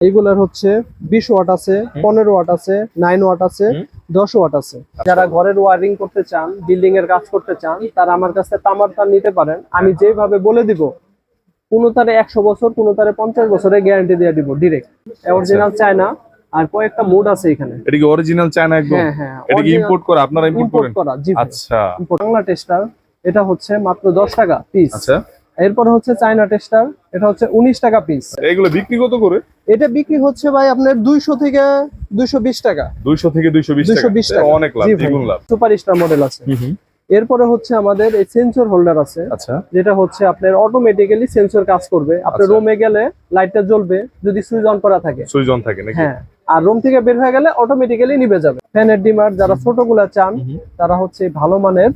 এইগুলার হচ্ছে বিশ ওয়াট আছে পনেরো ওয়াট আছে নাইন ওয়াট আছে দশ ওয়াট আছে। যারা ঘরের ওয়ারিং করতে চান বিল্ডিং এর কাজ করতে চান তারা আমার কাছে তামার তার নিতে পারেন। আমি যেভাবে বলে দিব কোনো তারে একশো বছর কোনো তারে পঞ্চাশ বছরের গ্যারান্টি দিয়ে দিব ডিরেক্ট অরিজিনাল চায়না আর কয়েকটা মুড আছে এখানে। এটা কি অরিজিনাল চায়না একদম? হ্যাঁ হ্যাঁ এটা কি ইম্পোর্ট করা? আপনারা ইম্পোর্ট করেন। আচ্ছা। বাংলা টেস্টার এটা হচ্ছে মাত্র দশ টাকা পিস আচ্ছা। এরপরে হচ্ছে চায়না টেস্টার এটা হচ্ছে উনিশ টাকা পিস এগুলো বিক্রি কত করে? এটা বিক্রি হচ্ছে ভাই আপনার দুইশো থেকে দুইশো বিশ টাকা। দুইশো থেকে দুইশো বিশ টাকা। 220 টাকা। অনেক লাভ সুপার স্টার মডেল আছে। এরপরে হচ্ছে আমাদের এই সেন্সর হোল্ডার আছে। আচ্ছা। যেটা হচ্ছে আপনার অটোমেটিক্যালি সেন্সর কাজ করবে। আপনার আচ্ছা। রুমে গেলে লাইটটা জ্বলবে যদি সুইচ অন করা থাকে। সুইজন থাকে নাকি? হ্যাঁ। আর রুম থেকে বের হয়ে গেলে অটোমেটিক্যালি নিভে যাবে। ফ্যানের ডিমার যারা ছোটগুলা চান তারা হচ্ছে ভালো মানের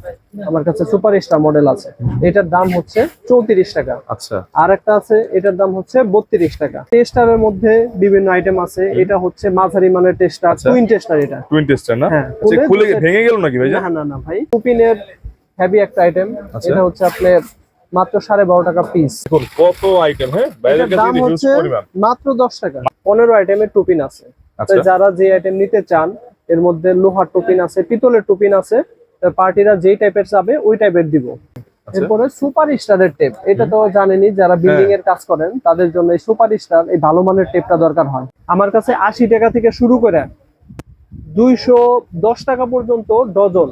আমার কাছে সুপার স্টার মডেল আছে। এটার দাম হচ্ছে চৌত্রিশ টাকা। আচ্ছা। আর একটা আছে এটার দাম হচ্ছে বত্রিশ টাকা। টেস্টারের মধ্যে বিভিন্ন আইটেম আছে। এটা হচ্ছে মাঝারি মানের টেস্টার আচ্ছা। টুইন টেস্টার এটা। টুইন টেস্টার না? হ্যাঁ, আচ্ছা, খুলে ভেঙে গেল নাকি ভাই? না না না ভাই টুপিনের হেভি একটা আইটেম আচ্ছা। এটা হচ্ছে আপনার মাত্র সাড়ে বারো টাকা পিস কত আইটেম হ্যাঁ? দাম হচ্ছে মাত্র দশ টাকা। পনেরো আইটেমের টুপিন আছে। আচ্ছা যারা যে আইটেম নিতে চান এর মধ্যে লোহার টোপিন আছে পিতলের টোপিন আছে পার্টিরা যেই টাইপের চাবে ওই টাইপের দিব। আচ্ছা। এরপরে সুপার স্টারের টেপ এটা তো জানেনি যারা বিল্ডিং এর কাজ করেন তাদের জন্য এই সুপার স্টার এই ভালো মানের টেপটা দরকার হয়। আমার কাছে আশি টাকা থেকে শুরু করে দুইশো দশ টাকা পর্যন্ত ডজন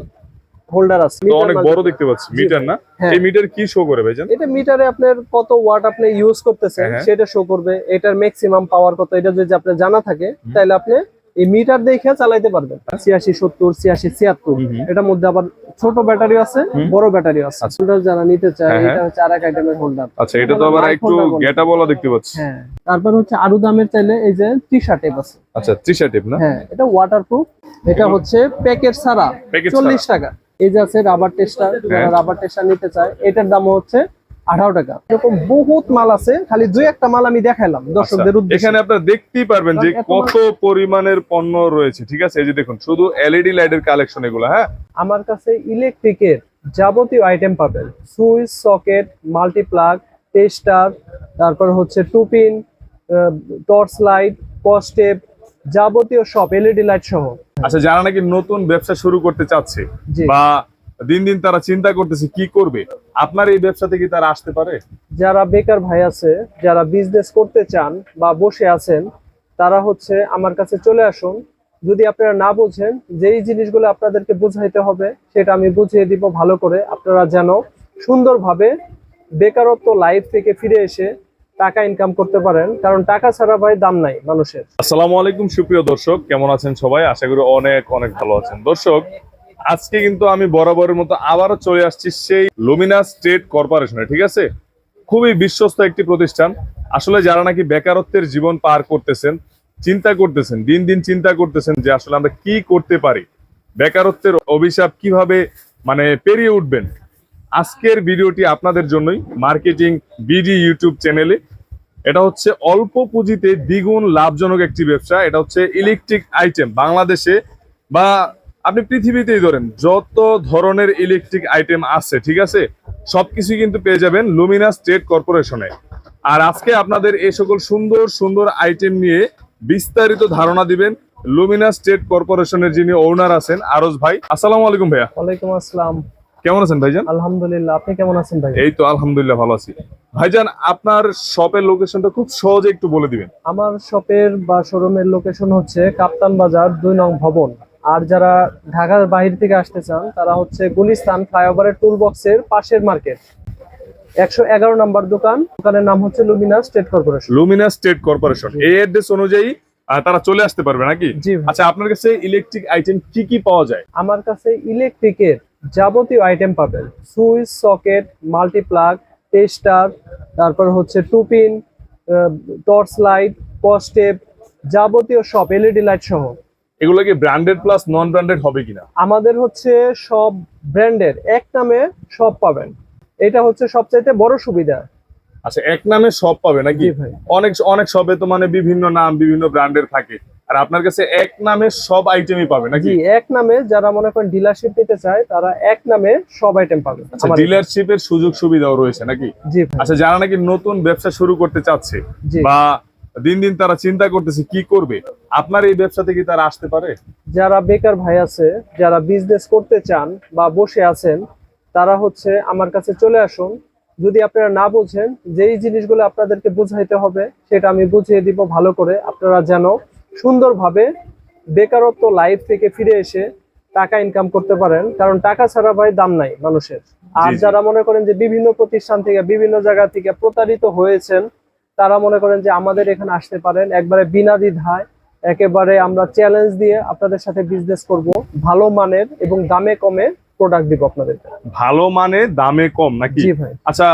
হোল্ডার আছে অনেক বড় দেখতে পাচ্ছি মিটার না? হ্যাঁ। এই মিটার কি শো করে ভাইজান এটা মিটারে আপনার কত ওয়াট আপনি ইউজ করতেছেন হ্যাঁ। সেটা শো করবে এটার ম্যাক্সিমাম পাওয়ার কত এটা যদি আপনার জানা থাকে তাহলে আপনি এই মিটার দেখে চালাইতে পারবেন। ছিয়াশি সত্তর ছিয়াশি ছিয়াত্তর। এটার মধ্যে আবার ছোট ব্যাটারি আছে বড় ব্যাটারি আছে। আচ্ছা। হোল্ডার যারা নিতে চায় হ্যাঁ, হ্যাঁ। এটা হচ্ছে আর এক আইটেমের হোল্ডার আচ্ছা এটা তো আবার একটু গেটা বলা দেখতে পাচ্ছি। হ্যাঁ তারপর হচ্ছে আরও দামের চাইলে এই যে টি শার্ট টেপ আছে। আচ্ছা ত্রিশা টিপ না? হ্যাঁ এটা ওয়াটারপ্রুফ এটা হচ্ছে প্যাকেট ছাড়া Packet চল্লিশ টাকা। এই যে আছে রাবার টেস্টার যারা। রাবার টেস্টার নিতে চায় এটার দাম হচ্ছে আঠারো টাকা। এরকম বহুত মাল আছে খালি দুই একটা মাল আমি দেখাইলাম দর্শকদের আচ্ছা, এখানে আপনারা দেখতেই পারবেন যে কত পরিমাণের পণ্য রয়েছে ঠিক আছে? এই যে দেখুন শুধু এলইডি লাইটের কালেকশন এগুলো হ্যাঁ? আমার কাছে ইলেকট্রিকের যাবতীয় আইটেম পাবেন। সুইচ সকেট মাল্টিপ্লাগ টেস্টার তারপর হচ্ছে টুপিন টর্চ লাইট কস্টেপ যাবতীয় সব এলইডি লাইট সহ। আচ্ছা যারা নাকি নতুন ব্যবসা শুরু করতে চাচ্ছে বা দিন দিন তারা চিন্তা করতেছে কি করবে আপনার এই ব্যবসা থেকে তারা আসতে পারে? যারা বেকার ভাই আছে যারা বিজনেস করতে চান বা বসে আছেন তারা হচ্ছে আমার কাছে চলে আসুন। যদি আপনারা না বোঝেন যেই জিনিসগুলো আপনাদেরকে বুঝাইতে হবে সেটা আমি বুঝিয়ে দিব ভালো করে। আপনারা যেন সুন্দরভাবে বেকারত্ব লাইফ থেকে ফিরে এসে টাকা ইনকাম করতে পারেন, কারণ টাকা ছাড়া ভাই দাম নাই মানুষের। আসসালামু আলাইকুম, সুপ্রিয় দর্শক, কেমন আছেন সবাই? আশা করি অনেক অনেক ভালো আছেন। দর্শক, আজকে কিন্তু আমি বরাবরের মতো আবারও চলে আসছি সেই লুমিনা স্টেট কর্পোরেশনে, ঠিক আছে? খুবই বিশ্বস্ত একটি প্রতিষ্ঠান। আসলে যারা নাকি বেকারত্বের জীবন পার করতেছেন, চিন্তা করতেছেন, দিন দিন চিন্তা করতেছেন যে আসলে আমরা কি করতে পারি? বেকারত্বের অভিশাপ কীভাবে মানে পেরিয়ে উঠবেন? আজকের ভিডিওটি আপনাদের জন্যই মার্কেটিং বিডি ইউটিউব চ্যানেলে। এটা হচ্ছে অল্প পুঁজিতে দ্বিগুণ লাভজনক একটি ব্যবসা। এটা হচ্ছে ইলেকট্রিক আইটেম বাংলাদেশে বা আপনি পৃথিবীতেই ধরেন, যত ধরনের ইলেকট্রিক আইটেম আছে, ঠিক আছে? সবকিছু কিন্তু পেয়ে যাবেন লুমিনাস স্টেট কর্পোরেশনে। আর আজকে আপনাদের এই সকল সুন্দর সুন্দর আইটেম নিয়ে বিস্তারিত ধারণা দিবেন লুমিনাস স্টেট কর্পোরেশনের যিনি ওনার আছেন আরজ ভাই। আসসালামু আলাইকুম ভাইয়া। ওয়ালাইকুম আসসালাম। কেমন আছেন ভাইজান? আলহামদুলিল্লাহ আপনি কেমন আছেন ভাই এই তো আলহামদুলিল্লাহ ভালো আছি। ভাইজান আপনার শপের লোকেশনটা খুব সহজে একটু বলে দিবেন। আমার শপের বা শোরুমের লোকেশন হচ্ছে কাপ্তান বাজার দুই নং ভবন। আর যারা ঢাকার বাহির থেকে আসতে চান তারা হচ্ছে গুলিস্তান ফ্লাইওভারের টুল বক্সের পাশের মার্কেট একশো এগারো নম্বর দোকান দোকানের নাম হচ্ছে Lumina state corporation Lumina state corporation এই অ্যাড্রেস অনুযায়ী তারা চলে আসতে পারবে নাকি। আচ্ছা আপনার কাছে ইলেকট্রিক আইটেম কি কি পাওয়া যায়? আমার কাছে ইলেকট্রিকের যাবতীয় আইটেম পাবেন। সুইচ সকেট মাল্টিপ্লাগ টেস্টার তারপর হচ্ছে টুপিন টর্চ লাইট কস্টেপ যাবতীয় সব এলইডি লাইট সহ। এগুলো কি ব্র্যান্ডেড প্লাস নন ব্র্যান্ডেড হবে কিনা? আমাদের হচ্ছে সব ব্র্যান্ডের এক নামে সব পাবেন। এটা হচ্ছে সবচাইতে বড় সুবিধা। আচ্ছা এক নামে সব পাবে নাকি? ভাই। অনেক অনেক শপে তো মানে বিভিন্ন নাম বিভিন্ন ব্র্যান্ডের থাকে। আর আপনার কাছে এক নামে সব আইটেমই পাবে নাকি? এক নামে যারা মনে করেন ডিলারশিপ নিতে চায় তারা এক নামে সব আইটেম পাবে। আচ্ছা ডিলারশিপের সুযোগ সুবিধাও রয়েছে নাকি? জি আচ্ছা যারা নাকি নতুন ব্যবসা শুরু করতে চাচ্ছে বা দিন দিন তারা চিন্তা করতেছে কি করবে আপনার এই ব্যবসা থেকে তারা আসতে পারে? যারা বেকার ভাই আছে যারা বিজনেস করতে চান বা বসে আছেন তারা হচ্ছে আমার কাছে চলে আসুন। যদি আপনারা না বোঝেন যেই জিনিসগুলো আপনাদেরকে বুঝাইতে হবে সেটা আমি বুঝিয়ে দিব ভালো করে। আপনারা যেন সুন্দরভাবে বেকারত্ব লাইফ থেকে ফিরে এসে টাকা ইনকাম করতে পারেন। কারণ টাকা ছাড়া ভাই দাম নাই মানুষের। আর। যারা মনে করেন যে বিভিন্ন প্রতিষ্ঠান থেকে বিভিন্ন জায়গা থেকে প্রতারিত হয়েছেন তারা মনে করেন যে আমাদের এখানে আসতে পারেন। একবারে বিনা দ্বিধায় একেবারে আমরা চ্যালেঞ্জ দিয়ে আপনাদের সাথে বিজনেস করব। ভালো মানের এবং দামে কমে প্রোডাক্ট দিব আপনাদেরকে। ভালো মানে দামে কম নাকি? জি ভাই। আচ্ছা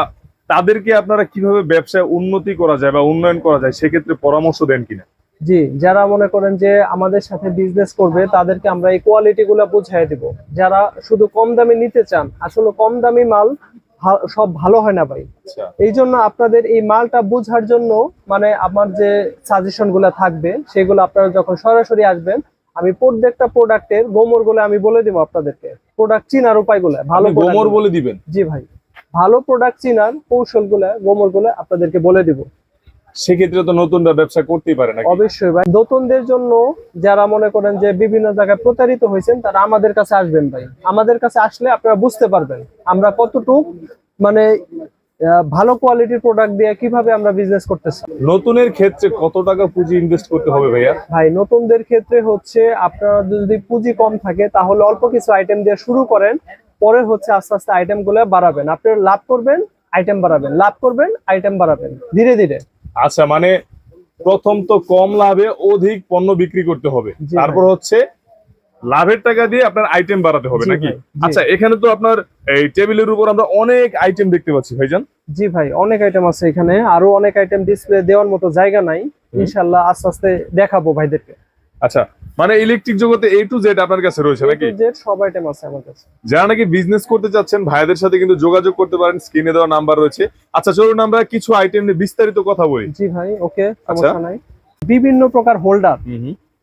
তাদেরকে আপনারা কীভাবে ব্যবসায় উন্নতি করা যায় বা উন্নয়ন করা যায় সেক্ষেত্রে পরামর্শ দেন কিনা? জি যারা মনে করেন যে আমাদের সাথে বিজনেস করবে তাদেরকে আমরা এই কোয়ালিটি গুলো বুঝাই দিব। যারা শুধু কম দামে নিতে চান আসলে কম দামি মাল সব ভালো হয় না ভাই। আচ্ছা। এই জন্য আপনাদের এই মালটা বোঝার জন্য মানে আমার যে সাজেশনগুলা থাকবে সেগুলো আপনারা যখন সরাসরি আসবেন আমি প্রত্যেকটা প্রোডাক্টের গোমরগুলো আমি বলে দিব আপনাদেরকে। প্রোডাক্ট চিনার উপায়গুলো ভালো গোমর বলে দিবেন? জি ভাই ভালো প্রোডাক্ট চিনার কৌশলগুলা গোমরগুলা আপনাদেরকে বলে দিব। সেক্ষেত্রে তো নতুনরা ব্যবসা করতেই পারে নাকি? অবশ্যই ভাই নতুনদের জন্য যারা মনে করেন যে বিভিন্ন জায়গায় প্রতারিত হয়েছেন তারা আমাদের কাছে আসবেন ভাই। আমাদের কাছে আসলে আপনারা বুঝতে পারবেন আমরা কতটুক মানে ভালো কোয়ালিটির প্রোডাক্ট দিয়ে কীভাবে আমরা বিজনেস করতেছি? নতুনের ক্ষেত্রে কত টাকা পুঁজি ইনভেস্ট করতে হবে ভাইয়া? ভাই নতুনদের ক্ষেত্রে হচ্ছে আপনারা যদি পুঁজি কম থাকে তাহলে অল্প কিছু আইটেম দিয়ে শুরু করেন পরে হচ্ছে আস্তে আস্তে আইটেমগুলো বাড়াবেন। আপনি লাভ করবেন আইটেম বাড়াবেন। লাভ করবেন আইটেম বাড়াবেন। ধীরে ধীরে। আচ্ছা মানে প্রথম তো কম লাভে অধিক পণ্য বিক্রি করতে হবে। তারপর হচ্ছে লাভের টাকা দিয়ে আপনার আইটেম বাড়াতে হবে নাকি? আচ্ছা এখানে তো আপনার এই টেবিলের উপর আমরা অনেক আইটেম দেখতে পাচ্ছি ভাইজান। জি ভাই অনেক আইটেম আছে এখানে। আরও অনেক আইটেম ডিসপ্লে দেওয়ার মতো জায়গা নাই। ইনশাল্লাহ আস্তে আস্তে দেখাবো ভাইদেরকে। আচ্ছা মানে ইলেকট্রিক জগতে এ টু জেড আপনার কাছে রয়েছে নাকি? Z সব আইটেম আছে আমার কাছে। যারা নাকি বিজনেস করতে চাচ্ছেন ভাইদের সাথে কিন্তু যোগাযোগ করতে পারেন স্ক্রিনে দেওয়া নাম্বার রয়েছে। আচ্ছা চলুন আমরা কিছু আইটেম নিয়ে বিস্তারিত কথা বলি। জি ভাই ওকে আচ্ছা। সমস্যা নাই। বিভিন্ন প্রকার হোল্ডার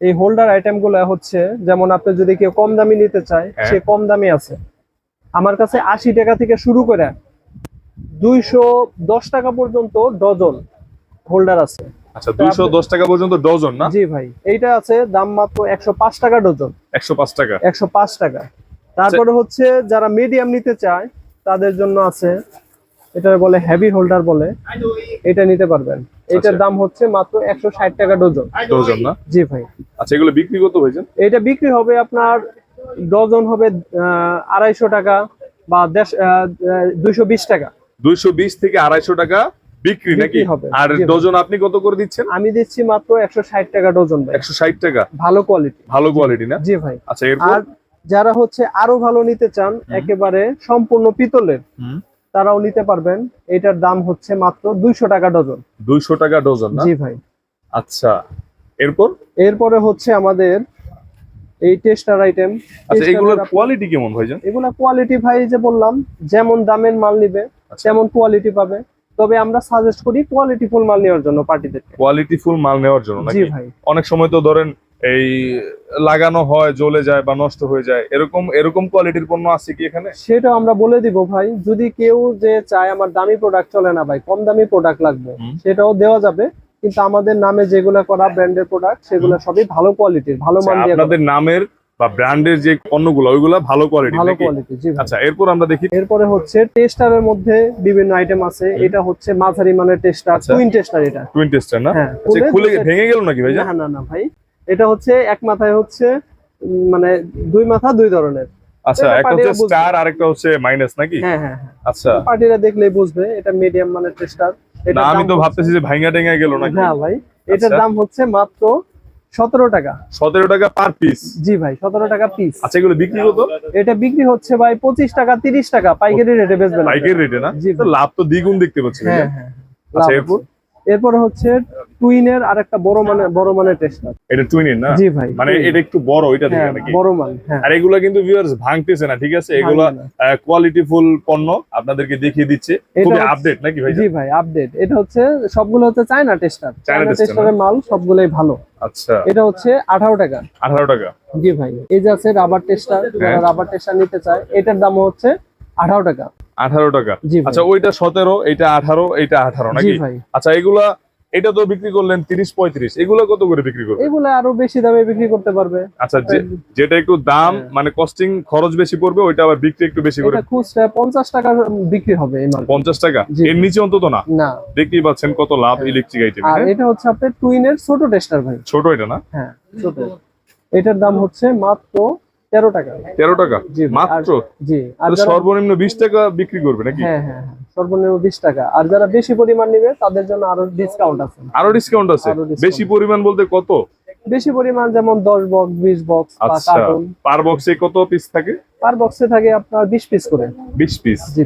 এই হোল্ডার আইটেমগুলো হচ্ছে যেমন আপনি যদি কেউ কম দামি নিতে চায় হ্যাঁ। সে কম দামি আছে। আমার কাছে আশি টাকা থেকে শুরু করে দুইশো দশ টাকা পর্যন্ত ডজন হোল্ডার আছে। আচ্ছা দুইশো দশ টাকা পর্যন্ত ডজন না? জি ভাই এইটা আছে দাম মাত্র একশো পাঁচ টাকা ডজন। একশো পাঁচ টাকা। একশো পাঁচ টাকা। তারপরে হচ্ছে যারা মিডিয়াম নিতে চায় তাদের জন্য আছে এটা বলে হেভি হোল্ডার বলে এটা নিতে পারবেন। এটার আচ্ছা। দাম হচ্ছে মাত্র একশো ষাট টাকা ডজন। ডজন না? জি ভাই। আচ্ছা এগুলো বিক্রি করতে হয়েছে এটা বিক্রি হবে আপনার ডজন হবে আড়াইশো টাকা বা দুইশো বিশ টাকা। দুইশো বিশ থেকে আড়াইশো টাকা বিক্রি নাকি? আর ডজন আপনি কত করে দিচ্ছেন? আমি দিচ্ছি মাত্র একশো ষাট টাকা ডজন একশো ষাট টাকা? ভালো কোয়ালিটি ভালো কোয়ালিটি না? জি ভাই। আচ্ছা এরপর? যারা হচ্ছে আরও ভালো নিতে চান একেবারে সম্পূর্ণ পিতলের। তারাও নিতে পারবেন। এটার দাম হচ্ছে মাত্র দুইশো টাকা ডজন। দুইশো টাকা ডজন জি ভাই। আচ্ছা এরপর? এরপরে হচ্ছে আমাদের এই টেস্টার আইটেম। আচ্ছা এগুলোর কোয়ালিটি কেমন ভাইজান এগুলা কোয়ালিটি ভাই যে বললাম যেমন দামের মাল নিবে আচ্ছা। তেমন কোয়ালিটি পাবে। তবে আমরা সাজেস্ট করি কোয়ালিটি ফুল মাল নেওয়ার জন্য পার্টিদেরকে কোয়ালিটি ফুল মাল নেওয়ার জন্য জি ভাই। অনেক সময় তো ধরেন এই লাগানো হয় জ্বলে যায় বা নষ্ট হয়ে যায় এরকম এরকম কোয়ালিটির পণ্য আছে কি এখানে? সেটা আমরা বলে দিব ভাই যদি কেউ যে চায় আমার দামি প্রোডাক্ট চলে না ভাই কম দামি প্রোডাক্ট লাগবে সেটাও দেওয়া যাবে কিন্তু আমাদের নামে যেগুলো করা ব্র্যান্ডের প্রোডাক্ট সেগুলো সবই ভালো কোয়ালিটির ভালো মান আচ্ছা, দিয়ে আপনাদের নামের বা ব্র্যান্ডের যে পণ্যগুলো ওইগুলো ভালো কোয়ালিটি ভালো কোয়ালিটি জি আচ্ছা এরপর আমরা দেখি এরপরে হচ্ছে টেস্টারের মধ্যে বিভিন্ন আইটেম আছে এটা হচ্ছে মাঝারি মানের টেস্টার। টুইন টেস্টার এটা। টুইন টেস্টার না? হ্যাঁ আচ্ছা খুলে ভেঙে গেল নাকি ভাই? না না না ভাই। এটা হচ্ছে এক মাথায় হচ্ছে মানে দুই মাথা দুই ধরনের। আচ্ছা একটা হচ্ছে। স্টার আরেকটা হচ্ছে মাইনাস নাকি? হ্যাঁ হ্যাঁ হ্যাঁ। আচ্ছা। পার্টিরা দেখলেই বুঝবে এটা মিডিয়াম মানের টেস্টার না আমি তো ভাবতেছি যে ভাইঙ্গা টেঙ্গা গেল নাকি? হ্যাঁ ভাই এটার আচ্ছা। দাম হচ্ছে মাত্র সতেরো টাকা। সতেরো টাকা পার পিস জি ভাই সতেরো টাকা পিস আচ্ছা এগুলো বিক্রি কত এটা বিক্রি হচ্ছে ভাই পঁচিশ টাকা তিরিশ টাকা পাইকারি রেটে বেচবেন পাইকারি রেটে না? জি তো লাভ তো দ্বিগুণ দেখতে পাচ্ছি হ্যাঁ হ্যাঁ আচ্ছা এরপর। এরপরে হচ্ছে টুইনের আর একটা বড় মানে বড় মানে টেস্টার এটা টুইনের না? জি ভাই মানে এটা একটু বড় এটা থেকে হ্যাঁ নাকি? বড় মান হ্যাঁ। আর এগুলো কিন্তু ভিউয়ার্স ভাঙতেছে না ঠিক আছে? এগুলো ভাঙবে না। কোয়ালিটি ফুল পণ্য আপনাদেরকে দেখিয়ে দিচ্ছে। খুবই আপডেট নাকি ভাই? জি ভাই আপডেট এটা হচ্ছে সবগুলো হচ্ছে চায়না টেস্টার চায়না টেস্টারের মাল সবগুলোই ভালো। আচ্ছা। এটা হচ্ছে আঠারো টাকা। আঠারো টাকা। জি ভাই এই যে আছে রাবার টেস্টার যারা হ্যাঁ। রাবার টেস্টার নিতে চায় এটার দাম হচ্ছে আঠারো টাকা। আঠারো টাকা। আচ্ছা ওইটা সতেরো এইটা আঠারো এইটা আঠারো নাকি? আচ্ছা এগুলা এটা তো বিক্রি করলেন তিরিশ পঁয়ত্রিশ এগুলো কত করে বিক্রি করবেন এগুলো আরও বেশি দামে বিক্রি করতে পারবে। আচ্ছা যেটা একটু দাম হ্যাঁ। মানে কস্টিং খরচ বেশি পড়বে ওইটা আবার বিক্রি একটু বেশি করে। এটা খুচরা পঞ্চাশ টাকা বিক্রি হবে পঞ্চাশ টাকা। এর নিচে অন্তত না? না। দেখতেই পাচ্ছেন কত লাভ ইলেকট্রিক আইটেম আর এটা হচ্ছে আপনার টুইনের ছোট টেস্টার ভাই। ছোট এটা না? হ্যাঁ ছোট। এটার দাম হচ্ছে মাত্র তেরো টাকা। তেরো টাকা? জি মাত্র? জি আর সর্বনিম্ন বিশ টাকা বিক্রি করবে নাকি? হ্যাঁ হ্যাঁ হ্যাঁ সর্বনিম্ন বিশ টাকা। আর যারা বেশি পরিমাণ নিবে তাদের জন্য আরও ডিসকাউন্ট আছে। আরও ডিসকাউন্ট আছে? বেশি পরিমাণ বলতে কত? বেশি পরিমাণ যেমন দশ বক্স বিশ বক্স বা পার বক্সে কত পিস থাকে? পার বক্সে থাকে আপনার বিশ পিস করে। বিশ পিস জি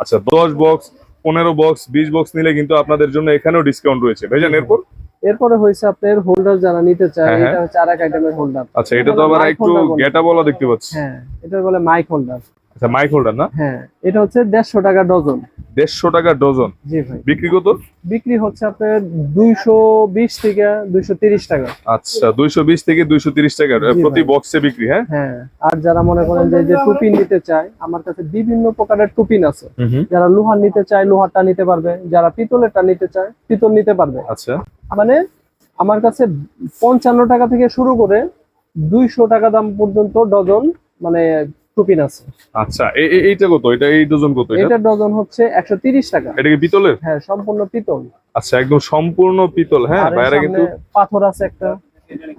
আচ্ছা দশ বক্স পনেরো বক্স বিশ বক্স নিলে কিন্তু আপনাদের জন্য এখানেও ডিসকাউন্ট রয়েছে। ভাইজান এরপর? এরপরে হয়েছে আপনার হোল্ডার যারা নিতে চায় হ্যাঁ, হ্যাঁ। এটা হচ্ছে আর এক আইটেমের হোল্ডার আচ্ছা এটা তো আবার একটু গেটা বলা। দেখতে পাচ্ছি। হ্যাঁ এটা বলে মাইক হোল্ডার আচ্ছা মাইক হোল্ডার না? হ্যাঁ এটা হচ্ছে দেড়শো টাকা ডজন দেড়শো টাকা ডজন জি ভাই। বিক্রি কত? বিক্রি হচ্ছে আপনার দুইশো বিশ থেকে দুইশো তিরিশ টাকা। আচ্ছা দুইশো বিশ থেকে দুইশো তিরিশ টাকা প্রতি বক্সে বিক্রি হ্যাঁ? হ্যাঁ আর যারা মনে করেন যে যে টুপিন নিতে চায় আমার কাছে বিভিন্ন প্রকারের টুপিন আছে। যারা লোহার নিতে চায় লোহারটা নিতে পারবে। যারা পিতলেরটা নিতে চায় পিতল নিতে পারবে। আচ্ছা। মানে আমার কাছে পঞ্চান্ন টাকা থেকে শুরু করে দুইশো টাকা দাম পর্যন্ত ডজন মানে টুপিন আছে। আচ্ছা এইটা কত? এটা এই ডজন কত এটা? ডজন হচ্ছে একশো তিরিশ টাকা। এটা কি পিতলের? হ্যাঁ সম্পূর্ণ পিতল। আচ্ছা একদম সম্পূর্ণ পিতল হ্যাঁ বাইরে কিন্তু পাথর আছে একটা।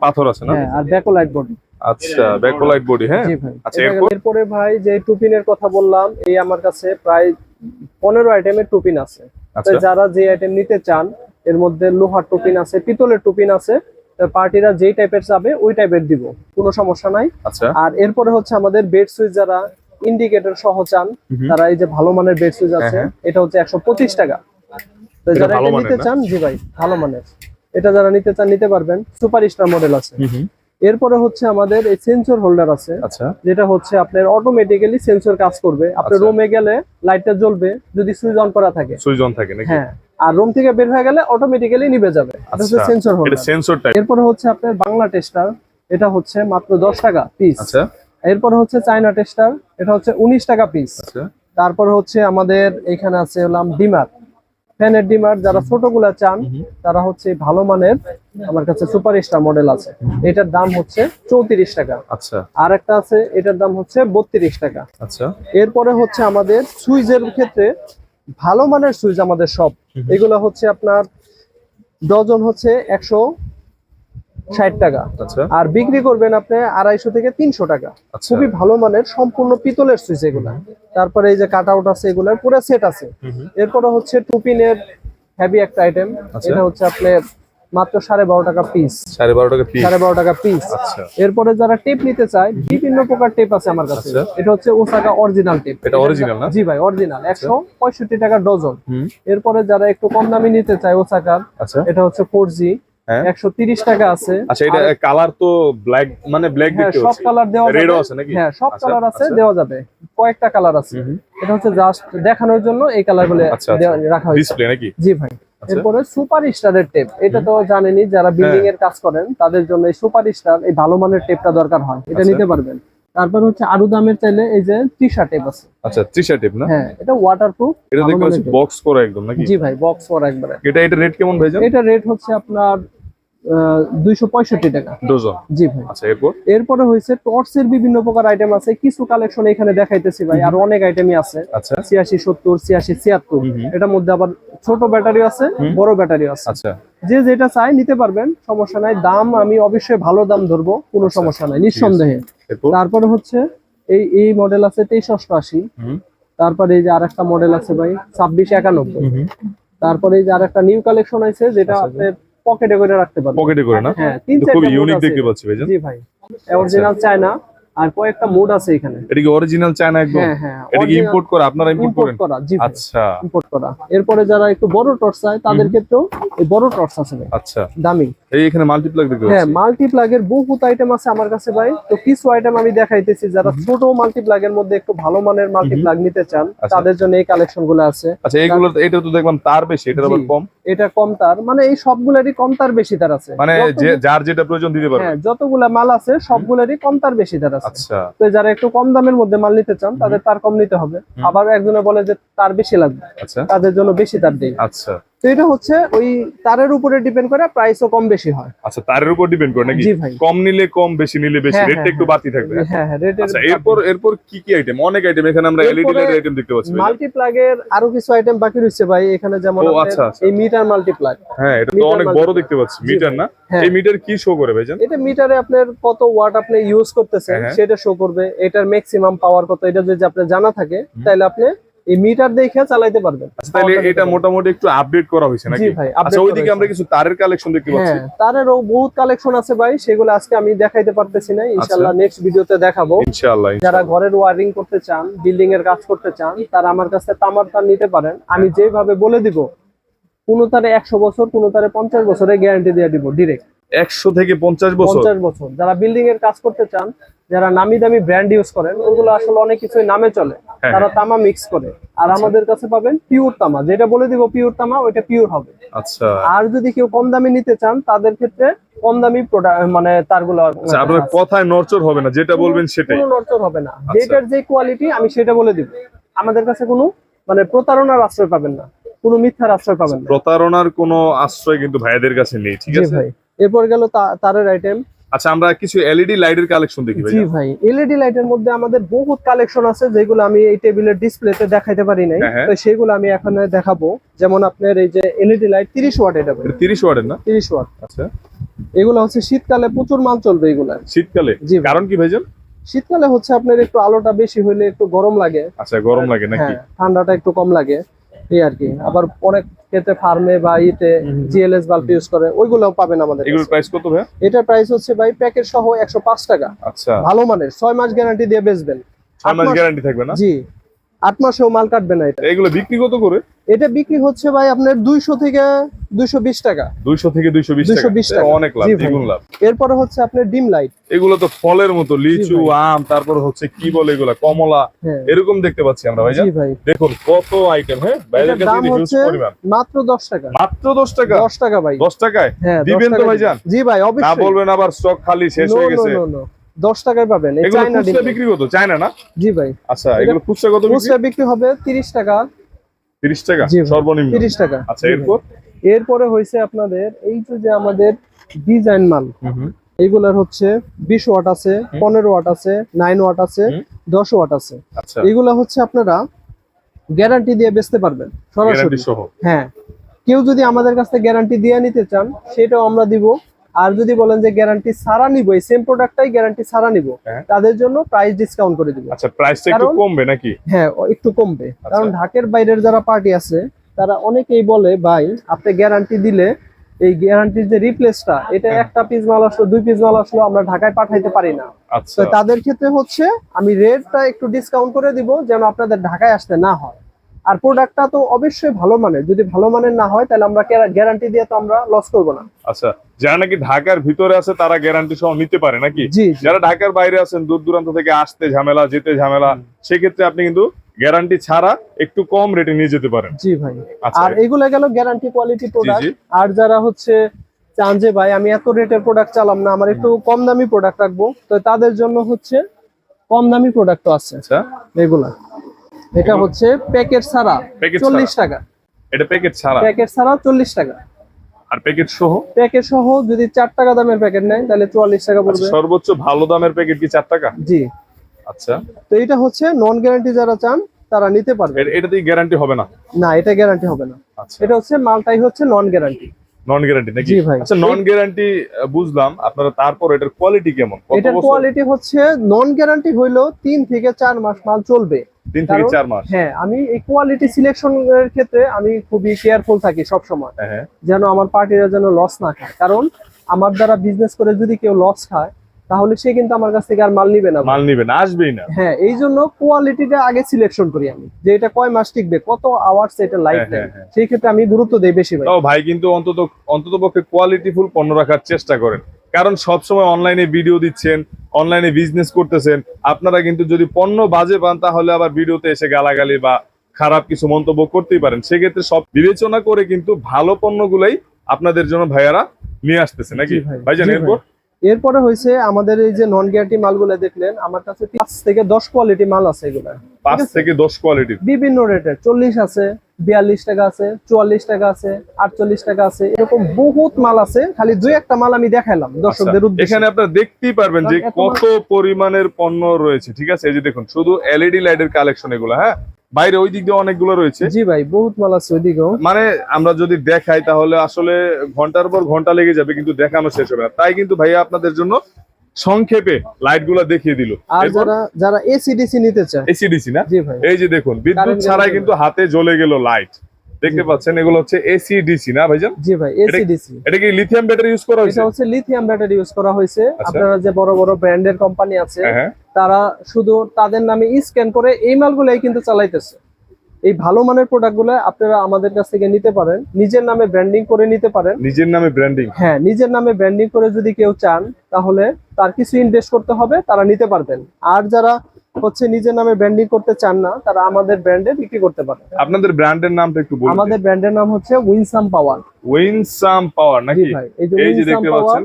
পাথর আছে না? হ্যাঁ আর ব্যাকোলাইট বডি। আচ্ছা ব্যাকলাইট বডি হ্যাঁ? আচ্ছা, এরপর? ভাই যে টুপিনের কথা বললাম এই আমার কাছে প্রায় পনেরো আইটেমের টুপিন আছে। আচ্ছা। যারা যে আইটেম নিতে চান এর মধ্যে লোহার টুপিন আছে পিতলের টুপিন আছে। পার্টিরা যেই টাইপের চাবে ওই টাইপের দিব কোনো সমস্যা নাই। আচ্ছা। আর এরপরে হচ্ছে আমাদের বেড সুইচ যারা ইন্ডিকেটর সহ চান তারা এই যে ভালো মানের বেড সুইচ আছে হ্যাঁ, এটা হচ্ছে একশো পঁচিশ টাকা। তো যারা এটা নিতে চান জি ভাই ভালো মানের। এটা যারা নিতে চান নিতে পারবেন। সুপার স্টার মডেল আছে। এরপরে হচ্ছে আমাদের এই সেন্সর হোল্ডার আছে আচ্ছা। যেটা হচ্ছে আপনার অটোমেটিক্যালি সেন্সর কাজ করবে। আপনার আচ্ছা। রুমে গেলে লাইটটা জ্বলবে যদি সুইচ অন করা থাকে। সুইচ অন থাকে নাকি? হ্যাঁ। আর রুম থেকে বের হয়ে গেলে অটোমেটিক্যালি নিভে যাবে। এটা হচ্ছে আচ্ছা, সেন্সর এটা সেন্সর টাইপ এরপরে হচ্ছে আপনার বাংলা টেস্টার এটা হচ্ছে মাত্র দশ টাকা পিস আচ্ছা। এরপরে হচ্ছে চায়না টেস্টার এটা হচ্ছে উনিশ টাকা পিস আচ্ছা। তারপর হচ্ছে আমাদের এখানে আছে হলাম ডিমার। ফ্যানের ডিমার যারা ছোটগুলা চান তারা হচ্ছে ভালো মানের আমার কাছে সুপার স্টার মডেল আছে। এটার দাম হচ্ছে চৌত্রিশ টাকা। আচ্ছা। আর একটা আছে এটার দাম হচ্ছে বত্রিশ টাকা। আচ্ছা। এরপরে হচ্ছে আমাদের সুইচের ক্ষেত্রে ভালো মানের সুইচ আমাদের সব। এগুলো হচ্ছে আপনার ডজন হচ্ছে একশো ষাট টাকা। আচ্ছা। আর বিক্রি করবেন আপনি আড়াইশো থেকে তিনশো টাকা। আচ্ছা। খুবই ভালো মানের সম্পূর্ণ পিতলের সুইচ এগুলা। তারপরে এই যে কাট আউট আছে এগুলার পুরো সেট আছে। এরপরে হচ্ছে টুপিনের হ্যাভি একটা আইটেম আচ্ছা। এটা হচ্ছে আপনার মাত্র সাড়ে বারো টাকা পিস সাড়ে বারো টাকা পিস সাড়ে বারো টাকা পিস আচ্ছা। এরপরে যারা টেপ নিতে চায় বিভিন্ন প্রকার টেপ আছে আমার কাছে। আচ্ছা। এটা হচ্ছে ওসাকা অরিজিনাল টেপ এটা না? জি ভাই অরিজিনাল একশো পঁয়ষট্টি টাকা ডজন এরপরে যারা একটু কম দামি নিতে চায় ওসাকার আচ্ছা। এটা হচ্ছে ফোর জি হ্যাঁ। একশো তিরিশ টাকা আছে। আচ্ছা এটা কালার তো ব্ল্যাক মানে ব্ল্যাক দেখতে সব কালার দেওয়া রেডও আছে নাকি? হ্যাঁ সব আচ্ছা, কালার আছে আচ্ছা। দেওয়া যাবে। কয়েকটা কালার আছে। এটা হচ্ছে জাস্ট দেখানোর জন্য এই কালারগুলো আচ্ছা, আচ্ছা। রাখা হয়েছে। ডিসপ্লে নাকি? জি ভাই। আচ্ছা। এরপরে সুপার স্টারের টেপ এটা তো জানেনই যারা বিল্ডিং এর কাজ করেন তাদের জন্য এই সুপার স্টার এই ভালো মানের টেপটা দরকার হয় এটা আচ্ছা। নিতে পারবেন। তারপর হচ্ছে আরও দামের চাইলে এই যে ত্রিশা টেপ আছে। আচ্ছা ত্রিশা টেপ না? হ্যাঁ এটা ওয়াটারপ্রুফ এটা দেখতে বক্স করা একদম নাকি? জি ভাই বক্স করা একবারে। এটা এটা রেট কেমন ভাইজান এটা রেট হচ্ছে আপনার দুইশো পঁয়ষট্টি টাকা। ডজন? জি ভাই। আচ্ছা এরপর? এরপরে হয়েছে টর্চের বিভিন্ন প্রকার আইটেম আছে। কিছু কালেকশন এখানে দেখাইতেছি ভাই। আর অনেক আইটেমই আছে। আচ্ছা। ছিয়াশি সত্তর ছিয়াশি ছিয়াত্তর। হুম হুম। এটার মধ্যে আবার ছোট ব্যাটারি আছে বড় ব্যাটারি আছে। আচ্ছা। যে যেটা চাই নিতে পারবেন সমস্যা নাই। দাম আমি অবশ্যই ভালো দাম ধরবো কোনো আচ্ছা, সমস্যা নাই নিঃসন্দেহে। তারপরে হচ্ছে এই এই মডেল আছে তেইশ অষ্টআশি। হুম। তারপরে এই যে আরেকটা মডেল আছে ভাই ছাব্বিশ একানব্বই। হুম হুম। তারপরে এই যে আরেকটা নিউ কালেকশন আছে যেটা আচ্ছা, আপনার পকেটে করে রাখতে পারবেন পকেটে করে না? হ্যাঁ তিন কিন্তু খুব ইউনিক দেখতে পাচ্ছি ভাইজান। জি ভাই অরিজিনাল চায়না আর কয়েকটা মোড আছে এখানে। এটা কি অরিজিনাল চায়না একদম? হ্যাঁ হ্যাঁ এটা কি ইম্পোর্ট করা? আপনারা ইম্পোর্ট করেন? করা জি আচ্ছা। ইম্পোর্ট করা। এরপরে যারা একটু বড় টর্চ চায় তাদের ক্ষেত্রেও এই বড় টর্চ আছে ভাই। আচ্ছা। দামি। এই এখানে মাল্টিপ্লাগ দেখতে হ্যাঁ পাচ্ছি। মাল্টিপ্লাগের বহুত আইটেম আছে আমার কাছে ভাই। তো কিছু আইটেম আমি দেখাইতেছি যারা ছোট মাল্টিপ্লাগের মধ্যে একটু ভালো মানের মাল্টিপ্লাগ নিতে চান আচ্ছা। তাদের জন্য এই কালেকশনগুলো আছে। আচ্ছা এইগুলো এটা তো দেখলাম তার বেশি এটা আবার কম? এটা কম তার। মানে এই সবগুলারই কম তার বেশি তার আছে। মানে যে যার যেটা প্রয়োজন দিতে পারবে। হ্যাঁ যতগুলা মাল আছে সবগুলারই কম তার বেশি তার আছে। আচ্ছা। তো যারা একটু কম দামের মধ্যে মাল নিতে চান তাদের তার কম নিতে হবে। আবার একজনে বলে যে তার বেশি লাগবে। আচ্ছা। তাদের জন্য বেশি তার দেয়। আচ্ছা। তো এটা হচ্ছে ওই তারের উপরে ডিপেন্ড করে প্রাইসও কম বেশি হয়। আচ্ছা তারের উপর ডিপেন্ড করে নাকি? কম নিলে কম বেশি নিলে বেশি হ্যাঁ, রেটটা হ্যাঁ, একটু বাড়তি থাকবে। হ্যাঁ হ্যাঁ রেটের আচ্ছা এরপর এরপর কি কি আইটেম অনেক আইটেম এখানে আমরা এলইডি লাইটের আইটেম দেখতে পাচ্ছি ভাই। মাল্টিপ্লাগের আরও কিছু আইটেম বাকি রয়েছে ভাই। এখানে যেমন আচ্ছা, আচ্ছা। এই মিটার মাল্টিপ্লাগ হ্যাঁ এটা তো অনেক বড় দেখতে পাচ্ছি। মিটার না? হ্যাঁ। এই মিটার কি শো করে ভাইজান? এটা মিটারে আপনার কত ওয়াট আপনি ইউজ করতেছেন হ্যাঁ, হ্যাঁ। সেটা শো করবে। এটার ম্যাক্সিমাম পাওয়ার কত এটা যদি আপনার জানা থাকে তাহলে আপনি এই মিটার দেখে চালাইতে পারবেন। তাহলে এটা মোটামুটি একটু আপডেট করা হয়েছে নাকি? ভাই আচ্ছা ওইদিকে আমরা কিছু তারের কালেকশন দেখতে পাচ্ছি। হ্যাঁ তারেরও বহুত কালেকশন আছে ভাই সেগুলো আজকে আমি দেখাইতে পারতেছি না আচ্ছা। ইনশাআল্লাহ নেক্সট ভিডিওতে দেখাবো। ইনশাআল্লাহ যারা ঘরের ওয়ারিং করতে চান বিল্ডিং এর কাজ করতে চান তারা আমার কাছে তামার তার নিতে পারেন। আমি যেভাবে বলে দিব কোনো তারে একশো বছর কোনো তারে পঞ্চাশ বছরের গ্যারান্টি দিয়ে দিব ডিরেক্ট একশো থেকে পঞ্চাশ বছর। পঞ্চাশ বছর। যারা বিল্ডিং এর কাজ করতে চান যারা নামি দামি ব্র্যান্ড ইউজ করেন ওগুলো আসলে অনেক কিছুই নামে চলে। হ্যাঁ। তারা তামা মিক্স করে। আর আমাদের কাছে পাবেন পিওর তামা। যেটা বলে দিব পিওর তামা ওইটা পিওর হবে। আচ্ছা। আর যদি কেউ কম দামে নিতে চান তাদের ক্ষেত্রে কম দামি মানে তারগুলো আচ্ছা আপনার কথায় নড়চড় হবে না যেটা বলবেন সেটাই। কোনো নড়চড় হবে না। আচ্ছা। যেটার যে কোয়ালিটি আমি সেটা বলে দিব। আমাদের কাছে কোনো মানে প্রতারণার আশ্রয় পাবেন না। কোনো মিথ্যার আশ্রয় পাবেন না। প্রতারণার কোনো আশ্রয় কিন্তু ভাইদের কাছে নেই ঠিক আছে? ভাই। এরপর গেল তারের আইটেম আচ্ছা আমরা কিছু এলইডি লাইটের কালেকশন দেখি ভাই জি ভাই এলইডি লাইটের মধ্যে আমাদের বহুত কালেকশন আছে যেগুলো আমি এই টেবিলের ডিসপ্লেতে দেখাইতে পারি নাই। হ্যাঁ, হ্যাঁ। তো সেগুলো আমি এখন দেখাবো। যেমন আপনার এই যে এলইডি লাইট 30 ওয়াট এটা ভাই। এটা তিরিশ ওয়াটের না? 30 ওয়াট আচ্ছা। এগুলো হচ্ছে শীতকালে প্রচুর মাল চলবে এগুলা শীতকালে? জি কারণ কি ভাইজান? শীতকালে হচ্ছে আপনার একটু আলোটা বেশি হলে একটু গরম লাগে। আচ্ছা গরম লাগে নাকি? হ্যাঁ ঠান্ডাটা একটু কম লাগে। এই আর কি। আবার অনেক ক্ষেত্রে ফার্মে বা ইতে জিএলএস বাল্ব ইউজ করে ওইগুলোও পাবেন আমাদের এগুলোর প্রাইস কত ভাই এটার প্রাইস হচ্ছে ভাই প্যাকেট সহ একশো পাঁচ টাকা। আচ্ছা। ভালো মানের 6 মাস গ্যারান্টি দিয়ে বেচবেন। 6 মাস মাস- গ্যারান্টি থাকবে না? জি 8 মাসেও মাল কাটবে না এটা। এগুলো বিক্রি কত করে? এটা বিক্রি হচ্ছে ভাই আপনার দুইশো থেকে দুইশো বিশ টাকা। দুইশো থেকে দুইশো বিশ 220 টাকা। টাকা। অনেক লাভ দ্বিগুণ লাভ। এরপরে হচ্ছে আপনার ডিম লাইট। এগুলো তো ফলের মতো লিচু আম তারপর হচ্ছে কি বলে এগুলা কমলা হ্যাঁ। এরকম দেখতে পাচ্ছি আমরা ভাই। দেখুন কত আইটেম হ্যাঁ? বাইরের কাছে দাম হচ্ছে মাত্র দশ টাকা। মাত্র দশ টাকা? দশ টাকা ভাই। দশ টাকায়? হ্যাঁ দিবেন তো ভাইজান? জি ভাই না অবশ্যই। বলবেন আবার স্টক খালি শেষ হয়ে গেছে। দশ টাকায় পাবেন। এই চায়না বিক্রি কত? চায়না না? জি ভাই। আচ্ছা এগুলো খুচরা কত খুচরা বিক্রি হবে তিরিশ টাকা। তিরিশ টাকা সর্বনিম্ন। তিরিশ টাকা। আচ্ছা এরপর? এরপরে হয়েছে আপনাদের এই তো যে আমাদের ডিজাইন মাল। এইগুলার হচ্ছে বিশ ওয়াট আছে পনেরো ওয়াট আছে নাইন ওয়াট আছে হুম। দশ ওয়াট আছে। আচ্ছা। এগুলা হচ্ছে আপনারা গ্যারান্টি দিয়ে বেচতে পারবেন সরাসরি। হ্যাঁ। কেউ যদি আমাদের কাছ থেকে গ্যারান্টি দিয়ে নিতে চান সেটাও আমরা দিব আর যদি বলেন যে গ্যারান্টি ছাড়া নিব এই সেম প্রোডাক্টটাই গ্যারান্টি ছাড়া নিব হ্যাঁ। তাদের জন্য প্রাইস ডিসকাউন্ট করে দিব আচ্ছা প্রাইসটা একটু কমবে নাকি হ্যাঁ একটু কমবে আচ্ছা। কারণ ঢাকের বাইরের যারা পার্টি আছে তারা অনেকেই বলে ভাই আপনি গ্যারান্টি দিলে এই গ্যারান্টির যে রিপ্লেসটা এটা হ্যাঁ। একটা পিস মাল আসলো দুই পিস মাল আসলো আমরা ঢাকায় পাঠাইতে পারি না আচ্ছা তো তাদের ক্ষেত্রে হচ্ছে আমি রেটটা একটু ডিসকাউন্ট করে দিব যেন আপনাদের ঢাকায় আসতে না হয় আর প্রোডাক্টটা তো অবশ্যই ভালো মানের। যদি ভালো মানের না হয় তাহলে আমরা গ্যারান্টি দিয়ে তো আমরা লস করব না। আচ্ছা যারা নাকি ঢাকার ভিতরে আছে তারা গ্যারান্টি সহ নিতে পারে নাকি? যারা ঢাকার বাইরে আছেন দূর দূরান্ত থেকে আসতে ঝামেলা যেতে ঝামেলা সেক্ষেত্রে আপনি কিন্তু গ্যারান্টি ছাড়া একটু কম রেটে নিয়ে যেতে পারেন। জি ভাই। আচ্ছা। আর এগুলো গেল গ্যারান্টি কোয়ালিটি প্রোডাক্ট আর যারা হচ্ছে চান যে ভাই আমি এত রেটের প্রোডাক্ট চালাম না আমার একটু কম দামি প্রোডাক্ট রাখব তো তাদের জন্য হচ্ছে কম দামি প্রোডাক্ট আছে। আচ্ছা। এগুলা। এটা হচ্ছে প্যাকেট ছাড়া চল্লিশ টাকা। এটা প্যাকেট ছাড়া? প্যাকেট ছাড়া চল্লিশ টাকা। আর প্যাকেট সহ? প্যাকেট সহ যদি চার টাকা দামের প্যাকেট নেয় তাহলে চুয়াল্লিশ টাকা আচ্ছা, পড়বে। সর্বোচ্চ ভালো দামের প্যাকেট কি চার টাকা? জি। আচ্ছা। তো এটা হচ্ছে নন গ্যারান্টি যারা চান তারা নিতে পারবে। এ- এটাতে গ্যারান্টি হবে না? না এটা গ্যারান্টি হবে না। আচ্ছা। এটা হচ্ছে মালটাই হচ্ছে নন গ্যারান্টি নন গ্যারান্টি নাকি? জি ভাই। আচ্ছা নন গ্যারান্টি বুঝলাম। আপনারা তারপর এটার কোয়ালিটি কেমন? এটার কোয়ালিটি হচ্ছে নন গ্যারান্টি হইলেও তিন থেকে চার মাস মাল চলবে। তিন থেকে চার মাস। হ্যাঁ আমি এই কোয়ালিটি সিলেকশন এর ক্ষেত্রে আমি খুবই কেয়ারফুল থাকি সব সময় হ্যাঁ হ্যাঁ। যেন আমার পার্টিরা যেন লস না খায়। কারণ আমার দ্বারা বিজনেস করে যদি কেউ লস খায় তাহলে সে কিন্তু আমার কাছ থেকে আর মাল নিবে না। মাল নিবেন আসবেই না। হ্যাঁ এই জন্য কোয়ালিটিটা আগে সিলেকশন করি আমি। যে এটা কয় মাস টিকবে কত আওয়ার্স এটা লাইফ হ্যাঁ, হ্যাঁ। সেই ক্ষেত্রে আমি গুরুত্ব দেই বেশি ভাই। ভাই কিন্তু অন্তত অন্তত পক্ষে কোয়ালিটিফুল পণ্য রাখার চেষ্টা করেন। কারণ সবসময় অনলাইনে ভিডিও দিচ্ছেন অনলাইনে বিজনেস করতেছেন। আপনারা কিন্তু যদি পণ্য বাজে পান তাহলে আবার ভিডিওতে এসে গালাগালি বা খারাপ কিছু মন্তব্য করতেই পারেন। সেক্ষেত্রে সব বিবেচনা করে কিন্তু ভালো পণ্যগুলাই আপনাদের জন্য ভাইয়ারা নিয়ে আসতেছে নাকি? ভাই, ভাইজান এরপর? এরপরে হয়েছে আমাদের এই যে নন গ্যারান্টি মালগুলো দেখলেন আমার কাছে পাঁচ থেকে দশ কোয়ালিটি মাল আছে এগুলা পাঁচ থেকে দশ কোয়ালিটির বিভিন্ন রেটের চল্লিশ আছে বিয়াল্লিশ টাকা আছে চুয়াল্লিশ টাকা আছে আটচল্লিশ টাকা আছে এরকম বহুত মাল আছে খালি দুই একটা মাল আমি দেখাইলাম দর্শকদের আচ্ছা, উদ্দেশ্যে। এখানে আপনারা দেখতেই পারবেন যে কত পরিমাণের পণ্য রয়েছে ঠিক আছে? এই যে দেখুন শুধু এলইডি লাইটের কালেকশন এগুলো হ্যাঁ? বাইরে ওই দিক দিয়ে অনেকগুলো রয়েছে। জি ভাই বহুত মাল আছে ওইদিকেও। মানে আমরা যদি দেখাই তাহলে আসলে ঘণ্টার পর ঘণ্টা লেগে যাবে কিন্তু দেখানো শেষ হবে না। তাই কিন্তু ভাইয়া আপনাদের জন্য সংক্ষেপে লাইটগুলা দেখিয়ে দিল। আর যারা যারা এসিডিসি নিতে চায়। এসিডিসি না? জি ভাই। এই যে দেখুন বিদ্যুৎ ছাড়াই কিন্তু হাতে জ্বলে গেল লাইট দেখতে পাচ্ছেন এগুলো হচ্ছে এসিডিসি না ভাইজান? জি ভাই এসিডিসি এটা কি লিথিয়াম ব্যাটারি ইউজ করা হয়েছে? এটা হচ্ছে লিথিয়াম ব্যাটারি ইউজ করা হয়েছে। আচ্ছা। আপনারা যে বড় বড় ব্র্যান্ডের কোম্পানি আছে হ্যাঁ হ্যাঁ। তারা শুধু তাদের নামে স্ক্যান করে এই মালগুলাই কিন্তু চালাইতেছে। এই ভালো মানের প্রোডাক্টগুলো আপনারা আমাদের কাছ থেকে নিতে পারেন নিজের নামে ব্র্যান্ডিং করে নিতে পারেন। নিজের নামে ব্র্যান্ডিং হ্যাঁ নিজের নামে ব্র্যান্ডিং করে যদি কেউ চান তাহলে তার কিছু ইনভেস্ট করতে হবে তারা নিতে পারবেন। আর যারা হচ্ছে নিজের নামে ব্র্যান্ডিং করতে চান না তারা আমাদের ব্র্যান্ডে বিক্রি করতে পারে। আপনাদের ব্র্যান্ডের নামটা একটু বলুন। আমাদের ব্র্যান্ডের নাম হচ্ছে উইনসাম পাওয়ার উইনসাম পাওয়ার নাকি? ভাই এই যে এই যে দেখতে পাচ্ছেন।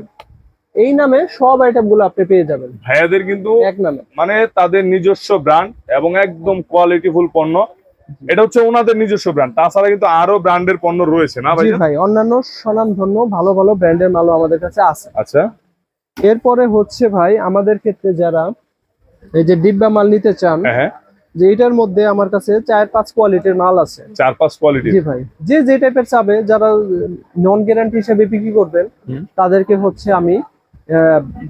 এই নামে সব আইটেমগুলো আপনি পেয়ে যাবেন। ভাইয়াদের কিন্তু এক নামে। মানে তাদের নিজস্ব ব্র্যান্ড এবং একদম কোয়ালিটিফুল পণ্য। এটা হচ্ছে ওনাদের নিজস্ব ব্র্যান্ড তাছাড়া কিন্তু আরও ব্র্যান্ডের পণ্য রয়েছে না ভাই ভাই অন্যান্য স্বনামধন্য ভালো ভালো ব্র্যান্ডের মালও আমাদের কাছে আছে। আচ্ছা। এরপরে হচ্ছে ভাই আমাদের ক্ষেত্রে যারা এই যে ডিব্বা মাল নিতে চান হ্যাঁ হ্যাঁ। যে এটার মধ্যে আমার কাছে চার পাঁচ কোয়ালিটির মাল আছে। চার পাঁচ কোয়ালিটি জি ভাই। যে যে টাইপের চাবে যারা নন গ্যারান্টি হিসেবে বিক্রি করবেন তাদেরকে হচ্ছে আমি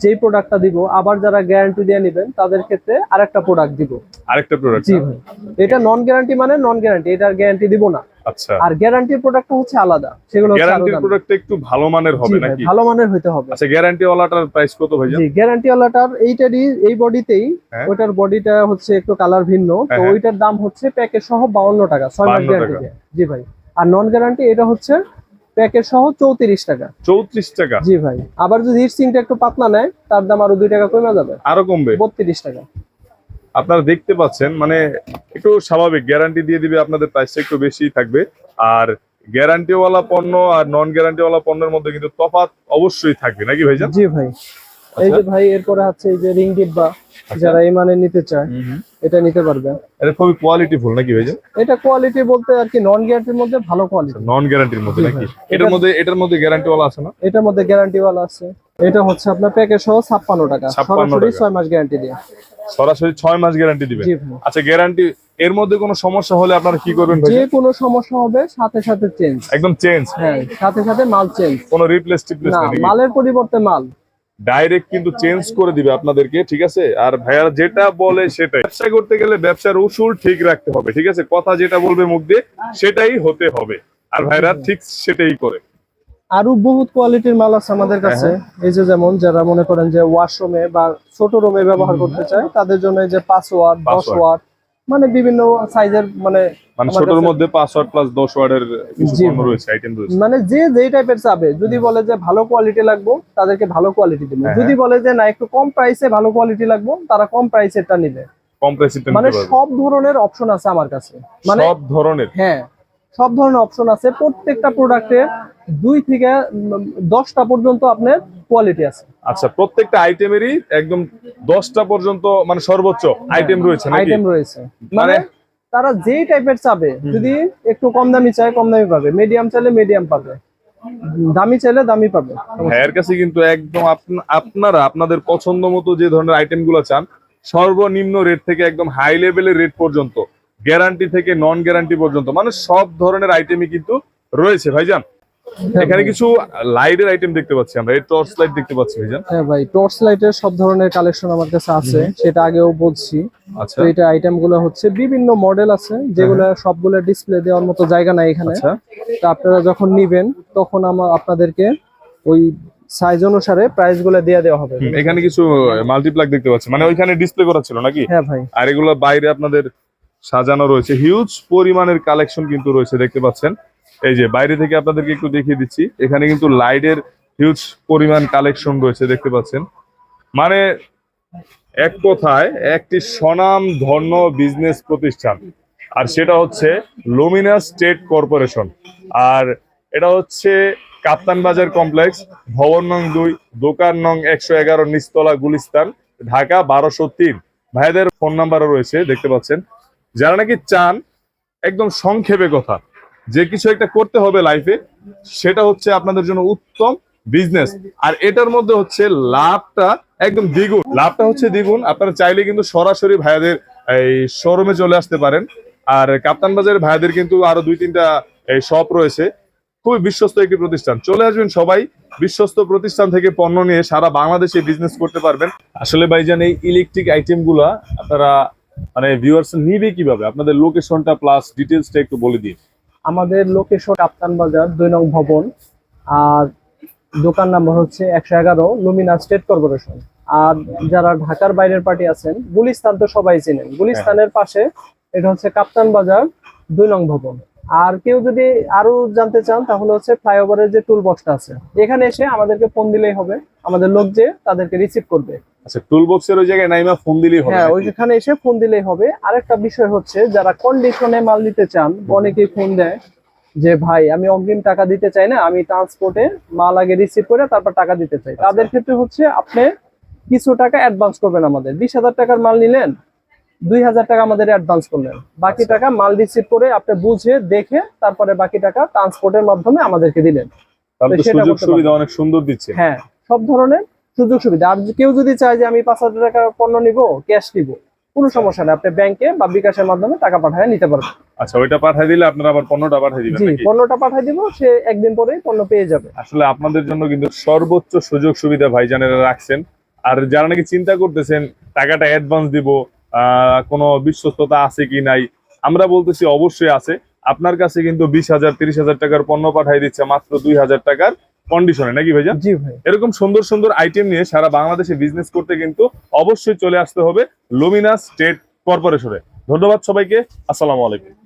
যেই প্রোডাক্টটা দিব আবার যারা গ্যারান্টি দিয়ে নেবেন তাদের ক্ষেত্রে আরেকটা প্রোডাক্ট দিব। আরেকটা প্রোডাক্ট জি ভাই। এটা নন গ্যারান্টি মানে নন গ্যারান্টি এটার গ্যারান্টি দিব না। আচ্ছা। আর গ্যারান্টির প্রোডাক্টটা হচ্ছে আলাদা সেগুলো গ্যারান্টির। প্রোডাক্ট একটু ভালো মানের হবে নাকি? ভালো মানের হইতে হবে। আচ্ছা গ্যারান্টি ওয়ালাটার প্রাইস কত ভাই জি গ্যারান্টি ওয়ালাটার এইটারই এই বডিতেই হ্যাঁ। ওইটার বডিটা হচ্ছে একটু কালার ভিন্ন তো হ্যাঁ, হ্যাঁ। ওইটার দাম হচ্ছে প্যাকেজ সহ বাউন্ন টাকা ছয় মাস গ্যারান্টি জি ভাই। আর নন গ্যারান্টি এটা হচ্ছে প্যাকেজ সহ চৌত্রিশ টাকা। চৌত্রিশ টাকা। জি ভাই। আবার যদি হিটসিংটা একটু পাতলা নেয় তার দাম আরও দুই টাকা কমে যাবে। আরও কমবে। বত্রিশ টাকা। আপনারা দেখতে পাচ্ছেন মানে একটু স্বাভাবিক গ্যারান্টি দিয়ে দিবে আপনাদের প্রাইসটা একটু বেশি থাকবে। আর গ্যারান্টি ওয়ালা পণ্য আর নন গ্যারান্টি ওয়ালা পণ্যের মধ্যে কিন্তু তফাৎ অবশ্যই থাকবে। নাকি ভাইজান? জি ভাই। এই যে ভাই এরপরে হচ্ছে এই যে রিং ডিব্বা যারা এই মানে নিতে চায় এটা নিতে পারবে। এটা খুবই কোয়ালিটিফুল নাকি ভাইজান? এটা কোয়ালিটি বলতে আর কি নন গ্যারান্টির মধ্যে ভালো কোয়ালিটি নন গ্যারান্টির মধ্যে নাকি? এটার মধ্যে এটার মধ্যে গ্যারান্টি ওয়ালা আছে না? এটার মধ্যে গ্যারান্টি ওয়ালা আছে। এটা হচ্ছে আপনার প্যাকেজ সহ ছাপ্পান্ন টাকা। সরাসরি টাকা। ছয় মাস গ্যারান্টি দিয়ে। সরাসরি ছয় মাস গ্যারান্টি দিবে জি ভাই। আচ্ছা গ্যারান্টি এর মধ্যে কোনো সমস্যা হলে আপনারা কি করবেন যে কোনো সমস্যা হবে সাথে সাথে চেঞ্জ একদম চেঞ্জ হ্যাঁ সাথে সাথে মাল চেঞ্জ কোনো রিপ্লেস টিপ্লেস না মালের পরিবর্তে মাল। ডাইরেক্ট কিন্তু চেঞ্জ করে দিবে আপনাদেরকে ঠিক আছে? আর ভাইয়ারা যেটা বলে সেটাই। ব্যবসা করতে গেলে ব্যবসার উসুল ঠিক রাখতে হবে ঠিক আছে? কথা যেটা বলবে মুখ দিয়ে সেটাই হতে হবে। আর ভাইরা ঠিক সেটাই করে। আরও বহুত কোয়ালিটির মাল আছে আমাদের কাছে। হ্যাঁ, এই যে যেমন যারা মনে করেন যে ওয়াশরুমে বা ছোট রুমে ব্যবহার করতে চায় তাদের জন্য এই যে পাঁচ ওয়াট দশ ওয়াট। মানে বিভিন্ন সাইজের মানে মানে ছোটর মধ্যে পাঁচ ওয়াট প্লাস দশ ওয়াটের কিছু পণ্য রয়েছে আইটেম রয়েছে। মানে যে যেই টাইপের চাবে যদি বলে যে ভালো কোয়ালিটি লাগবে তাদেরকে ভালো কোয়ালিটি দেবো। হ্যাঁ, যদি বলে যে না একটু কম প্রাইসে ভালো কোয়ালিটি লাগবে তারা কম প্রাইসেরটা নিবে। কম্প্রেসিভটা মানে নিতে পারবে। সব ধরনের অপশন আছে আমার কাছে। মানে সব ধরনের? হ্যাঁ সব ধরনের অপশন আছে। প্রত্যেকটা প্রোডাক্টে দুই থেকে দশটা পর্যন্ত আপনার কোয়ালিটি আছে। আচ্ছা প্রত্যেকটা আইটেমেরই একদম দশটা পর্যন্ত মানে সর্বোচ্চ আইটেম রয়েছে আইটেম রয়েছে। মানে মানে তারা যেই টাইপের চাবে যদি একটু কম দামি চায় কম দামি পাবে। মিডিয়াম চাইলে মিডিয়াম পাবে। দামি চাইলে দামি পাবে। ভাইয়ের কাছে কিন্তু একদম আপনা- আপনারা আপনাদের পছন্দ মতো যে ধরনের আইটেমগুলো চান সর্বনিম্ন রেট থেকে একদম হাই লেভেলের রেট পর্যন্ত গ্যারান্টি থেকে নন গ্যারান্টি পর্যন্ত মানে সব ধরনের আইটেমই কিন্তু রয়েছে ভাইজান। এখানে কিছু লাইটের আইটেম দেখতে পাচ্ছি আমরা এই টর্চ লাইট দেখতে পাচ্ছি ভাইজান। হ্যাঁ ভাই টর্চ লাইটের সব ধরনের কালেকশন আমার কাছে আছে সেটা আগেও বলছি। আচ্ছা। তো এটা আইটেমগুলো হচ্ছে বিভিন্ন মডেল আছে যেগুলো সবগুলো ডিসপ্লে দেওয়ার মতো জায়গা নাই এখানে। আচ্ছা। তো আপনারা যখন নিবেন তখন আমার আপনাদেরকে ওই সাইজ অনুসারে প্রাইসগুলো দিয়ে দেওয়া হবে। এখানে কিছু মাল্টিপ্লাক দেখতে পাচ্ছি। মানে ওইখানে ডিসপ্লে করা ছিল নাকি? হ্যাঁ ভাই। আর এগুলো বাইরে আপনাদের সাজানো রয়েছে। হিউজ পরিমাণের কালেকশন কিন্তু রয়েছে দেখতে পাচ্ছেন। এই যে বাইরে থেকে আপনাদেরকে একটু দেখিয়ে দিচ্ছি। এখানে কিন্তু লাইটের হিউজ পরিমাণ কালেকশন রয়েছে, দেখতে পাচ্ছেন। মানে এক কথায় একটি স্বনাম ধন্য বিজনেস প্রতিষ্ঠান। আর সেটা হচ্ছে লুমিনাস স্টেট কর্পোরেশন আর এটা হচ্ছে কাপ্তান বাজার কমপ্লেক্স, ভবন নং দুই, দোকান নং একশো এগারো নিস্তলা গুলিস্তান, ঢাকা বারোশো তিন। ভাইদের ফোন নাম্বারও রয়েছে, দেখতে পাচ্ছেন। যারা নাকি চান, একদম সংক্ষেপে কথা যে কিছু একটা করতে হবে লাইফে সেটা হচ্ছে আপনাদের জন্য উত্তম বিজনেস আর এটার মধ্যে হচ্ছে লাভটা একদম দ্বিগুণ। লাভটা হচ্ছে দ্বিগুণ। আপনারা চাইলে কিন্তু সরাসরি ভাইয়াদের এই শোরুমে চলে আসতে পারেন। আর কাপ্তান বাজারের ভাইয়াদের কিন্তু আরও দুই তিনটা শপ রয়েছে। খুবই বিশ্বস্ত একটি প্রতিষ্ঠান। চলে আসবেন সবাই। বিশ্বস্ত প্রতিষ্ঠান থেকে পণ্য নিয়ে সারা বাংলাদেশে বিজনেস করতে পারবেন। আসলে ভাইজান, এই ইলেকট্রিক আইটেমগুলা আপনারা মানে ভিউয়ার্স নিবে কীভাবে? আপনাদের লোকেশনটা প্লাস ডিটেলসটা একটু বলে দিন। আমাদের লোকেশন কাপ্তান বাজার দুই নং ভবন আর দোকান নাম্বার হচ্ছে একশো এগারো লুমিনা স্টেট কর্পোরেশন। আর যারা ঢাকার বাইরের পার্টি আছেন গুলিস্তান তো সবাই চেনেন। গুলিস্তানের পাশে এটা হচ্ছে কাপ্তান বাজার দুই নং ভবন। আর কেউ যদি আরও জানতে চান তাহলে হচ্ছে ফ্লাইওভারের যে টুল বক্সটা আছে এখানে এসে আমাদেরকে ফোন দিলেই হবে। আমাদের লোক যে তাদেরকে রিসিভ করবে। আচ্ছা টুল বক্সের ওই জায়গায় নাইমা ফোন দিলেই হবে হ্যাঁ? ওইখানে এসে ফোন দিলেই হবে। আরেকটা বিষয় হচ্ছে যারা কন্ডিশনে মাল নিতে চান অনেকেই ফোন দেয় যে ভাই আমি অগ্রিম টাকা দিতে চাই না আমি ট্রান্সপোর্টে মাল আগে রিসিভ করে তারপর টাকা দিতে চাই। তাদের ক্ষেত্রে হচ্ছে আপনি কিছু টাকা অ্যাডভান্স করবেন আমাদের। বিশ হাজার টাকার মাল নিলেন দুই হাজার টাকা আমাদের অ্যাডভান্স করলেন। বাকি আচ্ছা। টাকা মাল রিসিভ করে আপনি বুঝে দেখে তারপরে বাকি টাকা ট্রান্সপোর্টের মাধ্যমে আমাদেরকে দিলেন। সুযোগ সুবিধা অনেক সুন্দর দিচ্ছে। হ্যাঁ সব ধরনের সুযোগ সুবিধা। আর কেউ যদি চায় যে আমি পাঁচ হাজার টাকার পণ্য নিব ক্যাশ নিব কোনো সমস্যা নেই। আপনি ব্যাংকে বা বিকাশের মাধ্যমে টাকা পাঠিয়ে নিতে পারবেন। আচ্ছা ওইটা পাঠিয়ে দিলে আপনারা আবার পণ্যটা পাঠিয়ে দিবেন জি পণ্যটা পাঠিয়ে দিব সে একদিন পরেই পণ্য পেয়ে যাবে। আসলে আপনাদের জন্য কিন্তু সর্বোচ্চ সুযোগ সুবিধা ভাইজানেরা রাখছেন। আর যারা নাকি চিন্তা করতেছেন টাকাটা অ্যাডভান্স দিব কোনো বিশ্বস্ততা আছে কি নাই? আমরা বলতেছি অবশ্যই আছে। আপনার কাছে কিন্তু বিশ হাজার তিরিশ হাজার টাকার পণ্য পাঠাই দিচ্ছে মাত্র দুই হাজার টাকার কন্ডিশনে নাকি ভাইজান? জি ভাই। এরকম সুন্দর সুন্দর আইটেম নিয়ে সারা বাংলাদেশে বিজনেস করতে কিন্তু অবশ্যই চলে আসতে হবে লুমিনাস স্টেট কর্পোরেশনে ধন্যবাদ সবাইকে। আসসালামু আলাইকুম।